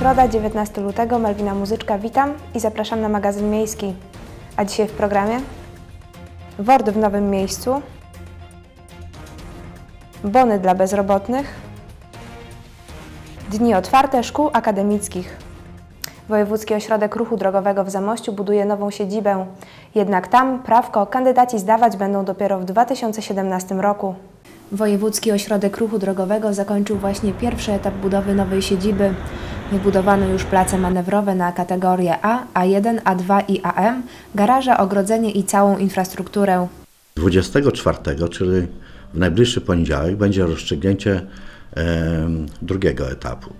Środa, 19 lutego, Malwina Muzyczka, witam i zapraszam na magazyn miejski. A dzisiaj w programie WORD w nowym miejscu, bony dla bezrobotnych, dni otwarte szkół akademickich. Wojewódzki Ośrodek Ruchu Drogowego w Zamościu buduje nową siedzibę. Jednak tam prawko kandydaci zdawać będą dopiero w 2017 roku. Wojewódzki Ośrodek Ruchu Drogowego zakończył właśnie pierwszy etap budowy nowej siedziby. Wybudowano już place manewrowe na kategorie A, A1, A2 i AM, garaże, ogrodzenie i całą infrastrukturę. 24, czyli w najbliższy poniedziałek, będzie rozstrzygnięcie drugiego etapu.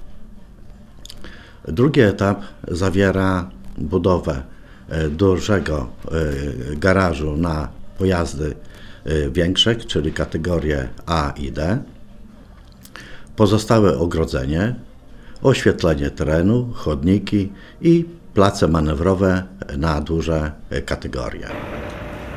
Drugi etap zawiera budowę e, dużego e, garażu na pojazdy e, większe, czyli kategorie A i D, pozostałe ogrodzenie, oświetlenie terenu, chodniki i place manewrowe na duże kategorie.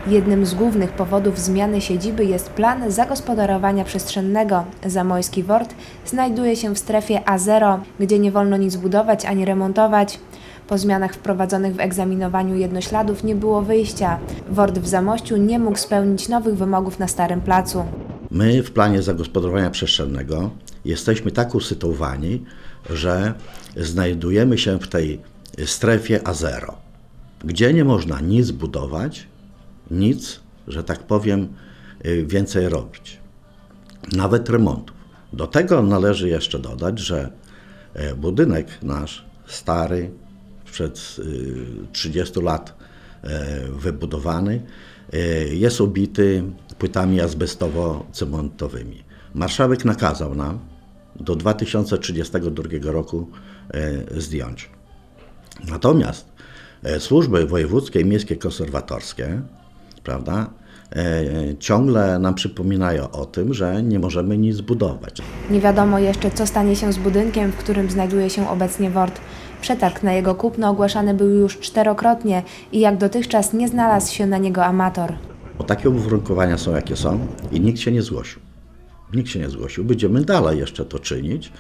Jednym z głównych powodów zmiany siedziby jest plan zagospodarowania przestrzennego. Zamojski WORD znajduje się w strefie A0, gdzie nie wolno nic budować ani remontować. Po zmianach wprowadzonych w egzaminowaniu jednośladów nie było wyjścia. WORD w Zamościu nie mógł spełnić nowych wymogów na starym placu. My w planie zagospodarowania przestrzennego jesteśmy tak usytuowani, że znajdujemy się w tej strefie A0, gdzie nie można nic budować, nic, że tak powiem, y, więcej robić. Nawet remontów. Do tego należy jeszcze dodać, że e, budynek nasz stary, przed y, 30 lat e, wybudowany, e, jest ubity płytami azbestowo-cementowymi. Marszałek nakazał nam do 2032 roku e, zdjąć. Natomiast e, służby wojewódzkie i miejskie konserwatorskie, prawda, e, ciągle nam przypominają o tym, że nie możemy nic budować. Nie wiadomo jeszcze, co stanie się z budynkiem, w którym znajduje się obecnie WORD. Przetarg na jego kupno ogłaszany był już czterokrotnie i jak dotychczas nie znalazł się na niego amator. Bo takie uwarunkowania są, jakie są i nikt się nie zgłosił. Nikt się nie zgłosił. Będziemy dalej jeszcze to czynić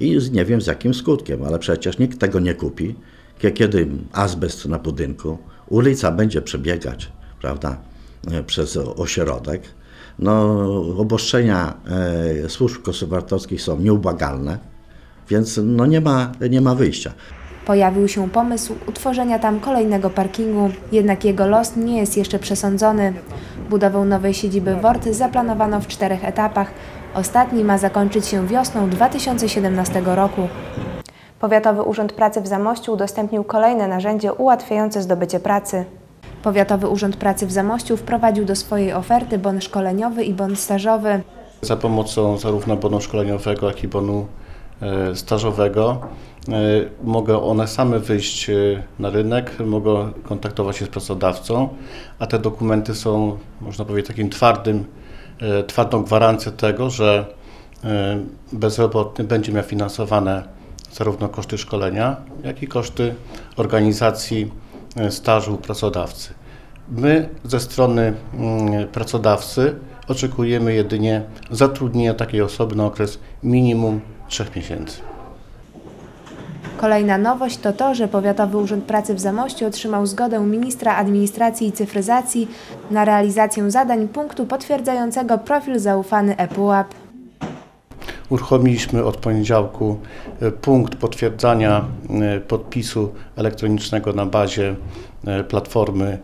i nie wiem z jakim skutkiem, ale przecież nikt tego nie kupi, kie- kiedy azbest na budynku, ulica będzie przebiegać, prawda, e, przez ośrodek. No, obostrzenia e, służb konserwatorskich są nieubłagalne, więc no nie ma, nie ma wyjścia. Pojawił się pomysł utworzenia tam kolejnego parkingu, jednak jego los nie jest jeszcze przesądzony. Budowę nowej siedziby WORD zaplanowano w czterech etapach. Ostatni ma zakończyć się wiosną 2017 roku. Powiatowy Urząd Pracy w Zamościu udostępnił kolejne narzędzie ułatwiające zdobycie pracy. Powiatowy Urząd Pracy w Zamościu wprowadził do swojej oferty bon szkoleniowy i bon stażowy. Za pomocą zarówno bonu szkoleniowego, jak i bonu e, stażowego e, mogą one same wyjść e, na rynek, mogą kontaktować się z pracodawcą, a te dokumenty są, można powiedzieć, takim twardym, twardą gwarancją tego, że e, bezrobotny będzie miał finansowane zarówno koszty szkolenia, jak i koszty organizacji e, stażu u pracodawcy. My ze strony mm, pracodawcy oczekujemy jedynie zatrudnienia takiej osoby na okres minimum 3 miesięcy. Kolejna nowość to to, że Powiatowy Urząd Pracy w Zamościu otrzymał zgodę ministra administracji i cyfryzacji na realizację zadań punktu potwierdzającego profil zaufany ePUAP. Uruchomiliśmy od poniedziałku e, punkt potwierdzania e, podpisu elektronicznego na bazie e, platformy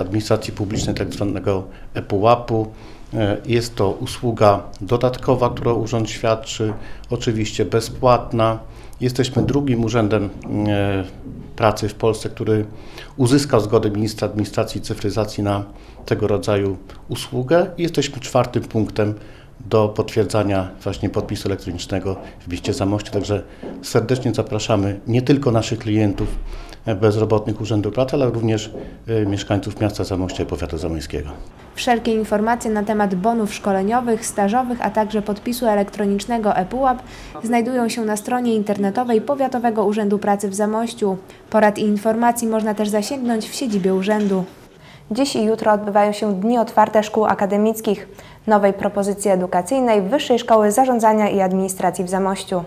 administracji publicznej, tak zwanego ePUAP-u. Jest to usługa dodatkowa, którą urząd świadczy, oczywiście bezpłatna. Jesteśmy drugim urzędem e, pracy w Polsce, który uzyskał zgodę ministra administracji i cyfryzacji na tego rodzaju usługę. I Jesteśmy czwartym punktem do potwierdzania właśnie podpisu elektronicznego w mieście Zamościu. Także serdecznie zapraszamy nie tylko naszych klientów bezrobotnych Urzędu Pracy, ale również e, mieszkańców miasta Zamościa i powiatu zamojskiego. Wszelkie informacje na temat bonów szkoleniowych, stażowych, a także podpisu elektronicznego ePUAP znajdują się na stronie internetowej Powiatowego Urzędu Pracy w Zamościu. Porad i informacji można też zasięgnąć w siedzibie urzędu. Dziś i jutro odbywają się Dni Otwarte Szkół Akademickich, nowej propozycji edukacyjnej Wyższej Szkoły Zarządzania i Administracji w Zamościu.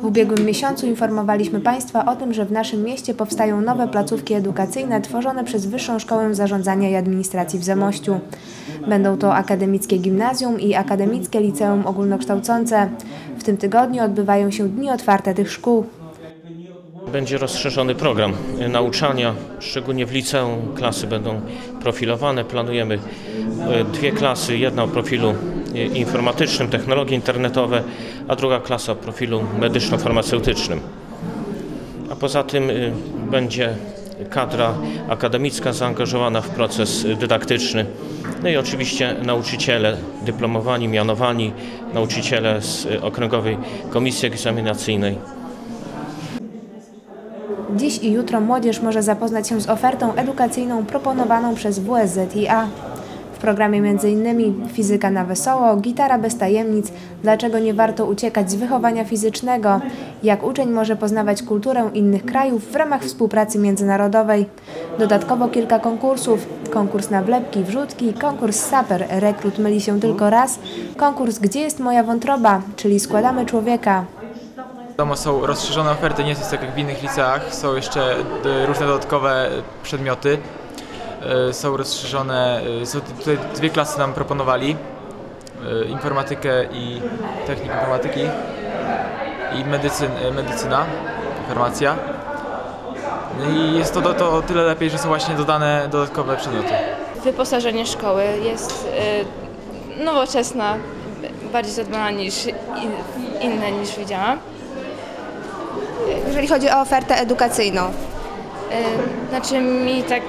W ubiegłym miesiącu informowaliśmy Państwa o tym, że w naszym mieście powstają nowe placówki edukacyjne tworzone przez Wyższą Szkołę Zarządzania i Administracji w Zamościu. Będą to Akademickie Gimnazjum i Akademickie Liceum Ogólnokształcące. W tym tygodniu odbywają się dni otwarte tych szkół. Będzie rozszerzony program nauczania, szczególnie w liceum klasy będą profilowane. Planujemy e, dwie klasy, jedna o profilu e, informatycznym, technologie internetowe, a druga klasa o profilu medyczno-farmaceutycznym. A poza tym e, będzie kadra akademicka zaangażowana w proces dydaktyczny. No i oczywiście nauczyciele dyplomowani, mianowani, nauczyciele z e, Okręgowej Komisji Egzaminacyjnej. Dziś i jutro młodzież może zapoznać się z ofertą edukacyjną proponowaną przez WSZIA. Programie m.in. fizyka na wesoło, gitara bez tajemnic, dlaczego nie warto uciekać z wychowania fizycznego, jak uczeń może poznawać kulturę innych krajów w ramach współpracy międzynarodowej. Dodatkowo kilka konkursów, konkurs na wlepki, wrzutki, konkurs saper, rekrut myli się tylko raz, konkurs Gdzie jest moja wątroba, czyli składamy człowieka. Wiadomo, są rozszerzone oferty, nie jest tak jak w innych liceach, są jeszcze e, różne dodatkowe przedmioty. E, Są rozszerzone, e, są tutaj dwie klasy nam proponowali, e, informatykę i technikę informatyki i medycyn, medycyna, farmacja. No I jest to, to, to o tyle lepiej, że są właśnie dodane dodatkowe przedmioty. Wyposażenie szkoły jest y, nowoczesna, bardziej zadbana niż in, inne niż widziałam. Jeżeli chodzi o ofertę edukacyjną, znaczy mi tak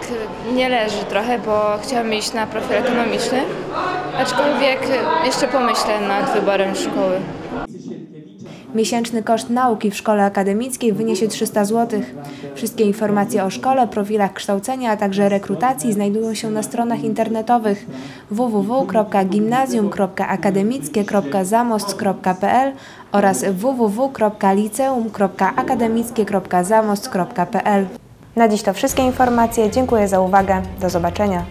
nie leży trochę, bo chciałam iść na profil ekonomiczny, aczkolwiek jeszcze pomyślę nad wyborem szkoły. Miesięczny koszt nauki w szkole akademickiej wyniesie 300 zł. Wszystkie informacje o szkole, profilach kształcenia, a także rekrutacji znajdują się na stronach internetowych www.gimnazjum.akademickie.zamost.pl oraz www.liceum.akademickie.zamost.pl. Na dziś to wszystkie informacje. Dziękuję za uwagę. Do zobaczenia.